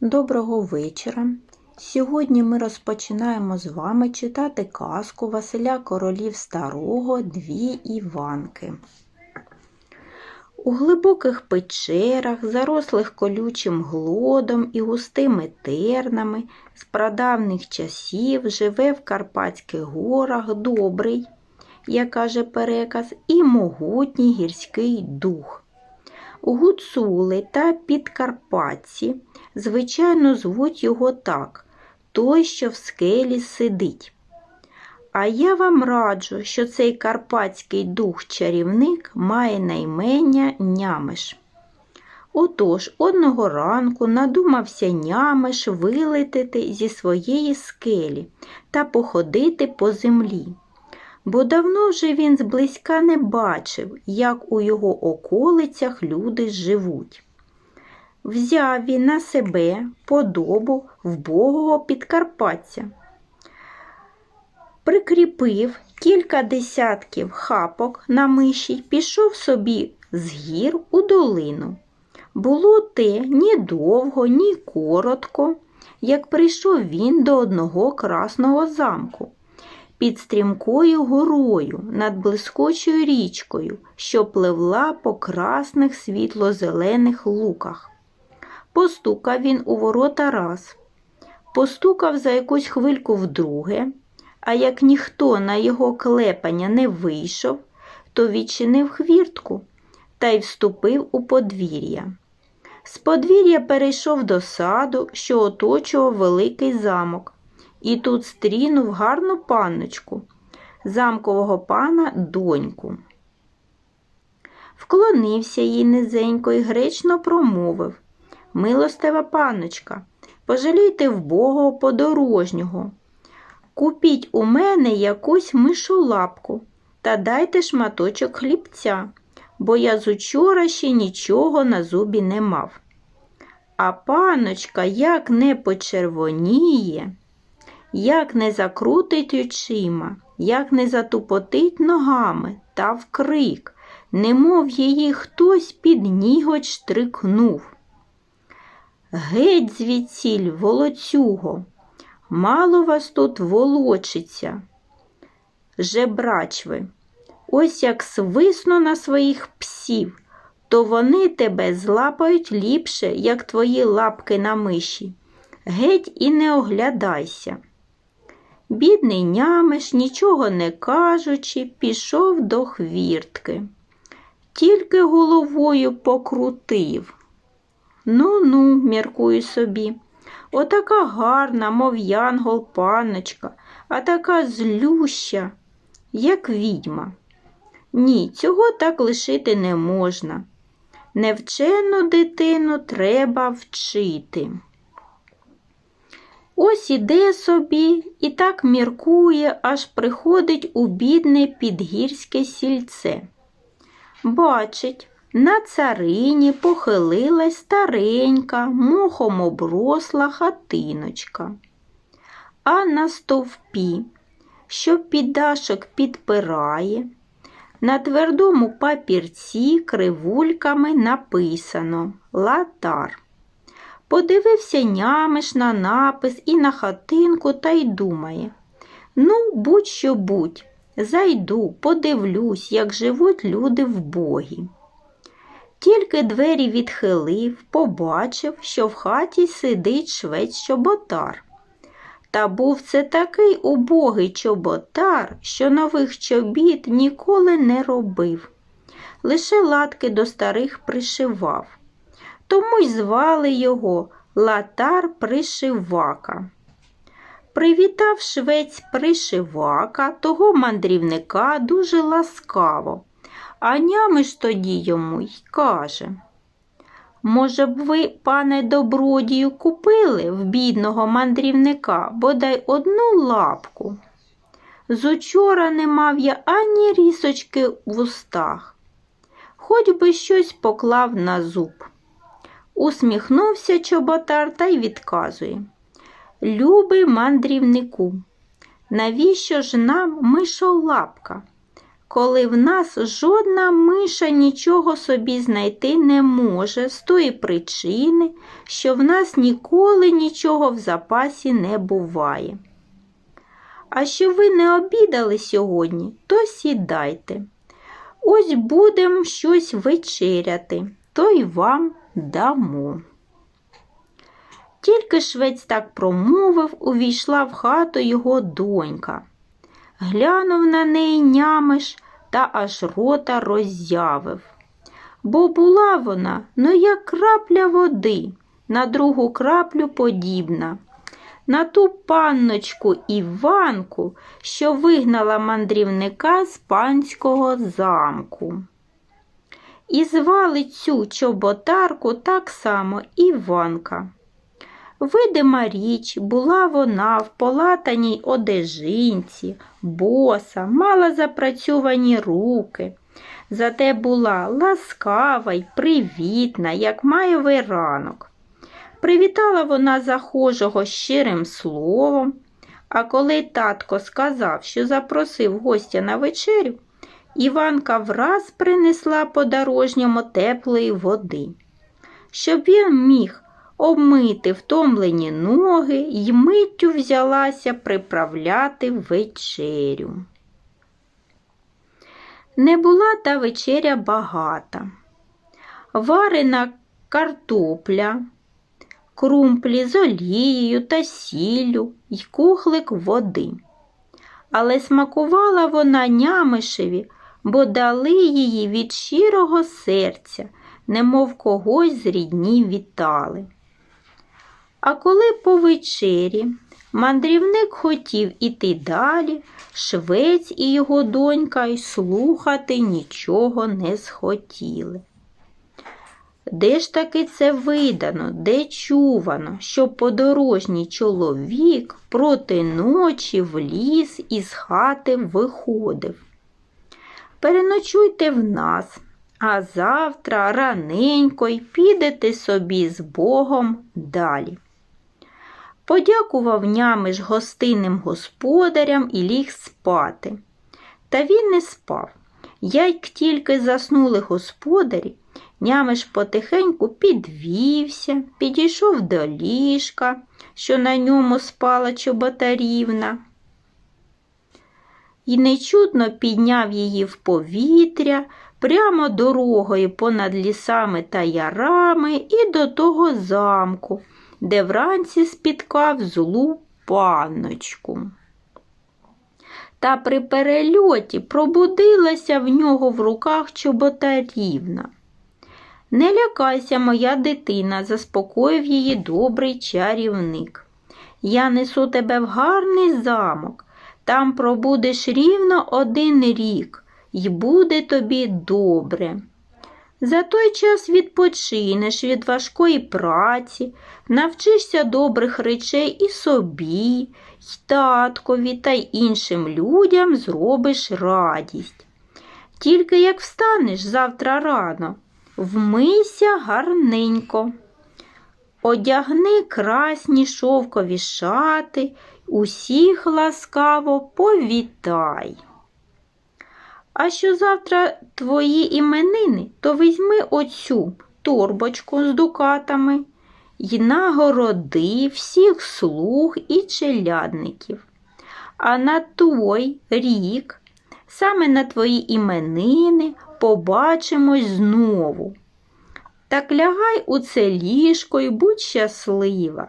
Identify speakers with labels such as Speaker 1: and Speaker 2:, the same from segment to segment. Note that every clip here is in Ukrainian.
Speaker 1: Доброго вечора. Сьогодні ми розпочинаємо з вами читати казку Василя Королів Старого Дві Іванки. У глибоких печерах, зарослих колючим глодом і густими тернами, з прадавніх часів живе в Карпатських горах добрий, як каже переказ, і могутній гірський дух. Гуцули та підкарпатці, звичайно, звуть його так той, що в скелі сидить. А я вам раджу, що цей карпатський дух-чарівник має наймення нямиш. Отож, одного ранку надумався нямиш вилетити зі своєї скелі та походити по землі бо давно вже він зблизька не бачив, як у його околицях люди живуть. Взяв він на себе подобу вбогого підкарпаття, прикріпив кілька десятків хапок на миші й пішов собі з гір у долину. Було те ні довго, ні коротко, як прийшов він до одного красного замку під стрімкою горою над блискучою річкою, що пливла по красних світло-зелених луках. Постукав він у ворота раз, постукав за якусь хвильку вдруге, а як ніхто на його клепання не вийшов, то відчинив хвіртку та й вступив у подвір'я. З подвір'я перейшов до саду, що оточував великий замок, і тут стрінув гарну панночку, замкового пана доньку. Вклонився їй низенько і гречно промовив Милостива панночка, пожалійте вбогого подорожнього. Купіть у мене якусь мишолапку та дайте шматочок хлібця, бо я з учора ще нічого на зубі не мав. А паночка як не почервоніє як не закрутить очима, як не затупотить ногами та вкрик, немов її хтось під ніготь штрикнув. Геть звідсіль, волоцюго, мало вас тут волочиться. Жебрач ви, ось як свисно на своїх псів, то вони тебе злапають ліпше, як твої лапки на миші. Геть і не оглядайся. Бідний нямиш, нічого не кажучи, пішов до хвіртки. Тільки головою покрутив. Ну ну, міркую собі, отака гарна, мов янгол панночка, а така злюща, як відьма. Ні, цього так лишити не можна. Невчену дитину треба вчити. Ось іде собі і так міркує, аж приходить у бідне підгірське сільце. Бачить, на царині похилилась старенька, мохом обросла хатиночка. А на стовпі, що піддашок підпирає, на твердому папірці кривульками написано Латар. Подивився нямиш на напис і на хатинку та й думає Ну, будь-що будь, зайду, подивлюсь, як живуть люди в богі. Тільки двері відхилив, побачив, що в хаті сидить швець чоботар. Та був це такий убогий чоботар, що нових чобіт ніколи не робив. Лише латки до старих пришивав тому й звали його Латар Пришивака. Привітав швець пришивака, того мандрівника дуже ласкаво, а нямиш тоді йому й каже Може б ви, пане добродію, купили в бідного мандрівника бодай одну лапку? З учора не мав я ані рісочки в устах, хоч би щось поклав на зуб. Усміхнувся чоботар та й відказує. Любий мандрівнику, навіщо ж нам мишолапка, коли в нас жодна миша нічого собі знайти не може з тої причини, що в нас ніколи нічого в запасі не буває. А що ви не обідали сьогодні, то сідайте. Ось будем щось вечеряти, то й вам дамо. Тільки швець так промовив, увійшла в хату його донька. Глянув на неї нямиш та аж рота роззявив. Бо була вона, ну як крапля води, на другу краплю подібна. На ту панночку Іванку, що вигнала мандрівника з панського замку. І звали цю чоботарку так само Іванка. Видима річ, була вона в полатаній одежинці, боса, мала запрацьовані руки. Зате була ласкава й привітна, як маєвий ранок. Привітала вона захожого щирим словом, а коли татко сказав, що запросив гостя на вечерю, Іванка враз принесла подорожньому теплої води, щоб він міг обмити втомлені ноги й миттю взялася приправляти вечерю. Не була та вечеря багата. Варена картопля, крумплі з олією та сіллю й кухлик води. Але смакувала вона нямишеві, бо дали її від щирого серця, немов когось з рідні вітали. А коли по вечері мандрівник хотів іти далі, швець і його донька й слухати нічого не схотіли. Де ж таки це видано, де чувано, що подорожній чоловік проти ночі в ліс із хати виходив? Переночуйте в нас, а завтра раненько й підете собі з Богом далі. Подякував нямиш гостинним господарям і ліг спати. Та він не спав. Як тільки заснули господарі, нямиш потихеньку підвівся, підійшов до ліжка, що на ньому спала чоботарівна, і нечутно підняв її в повітря прямо дорогою понад лісами та ярами і до того замку, де вранці спіткав злу панночку. Та при перельоті пробудилася в нього в руках чоботарівна. Не лякайся, моя дитина, заспокоїв її добрий чарівник. Я несу тебе в гарний замок, там пробудеш рівно один рік, і буде тобі добре. За той час відпочинеш від важкої праці, навчишся добрих речей і собі, й таткові та й іншим людям зробиш радість. Тільки як встанеш завтра рано, вмийся гарненько. Одягни красні шовкові шати, усіх ласкаво повітай. А що завтра твої іменини, то візьми оцю торбочку з дукатами й нагороди всіх слуг і челядників. А на той рік, саме на твої іменини, побачимось знову. Так лягай у це ліжко й будь щаслива.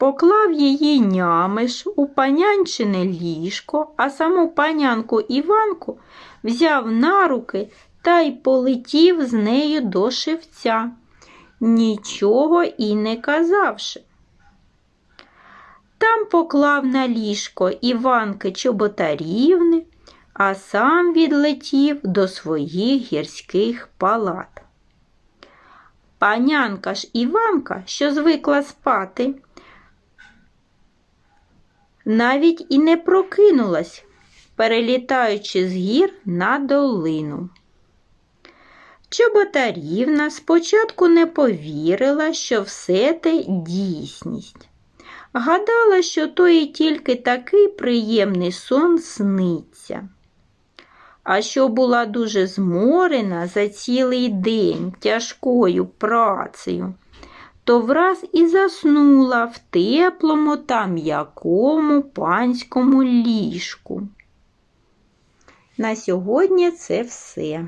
Speaker 1: Поклав її нямиш у панянчине ліжко, а саму панянку Іванку взяв на руки та й полетів з нею до шевця, нічого і не казавши. Там поклав на ліжко Іванки чоботарівни, а сам відлетів до своїх гірських палат. Панянка ж Іванка, що звикла спати, навіть і не прокинулась, перелітаючи з гір на долину. Чоботарівна спочатку не повірила, що все те дійсність. Гадала, що то і тільки такий приємний сон сниться. а що була дуже зморена за цілий день тяжкою працею, то враз і заснула в теплому та м'якому панському ліжку. На сьогодні це все.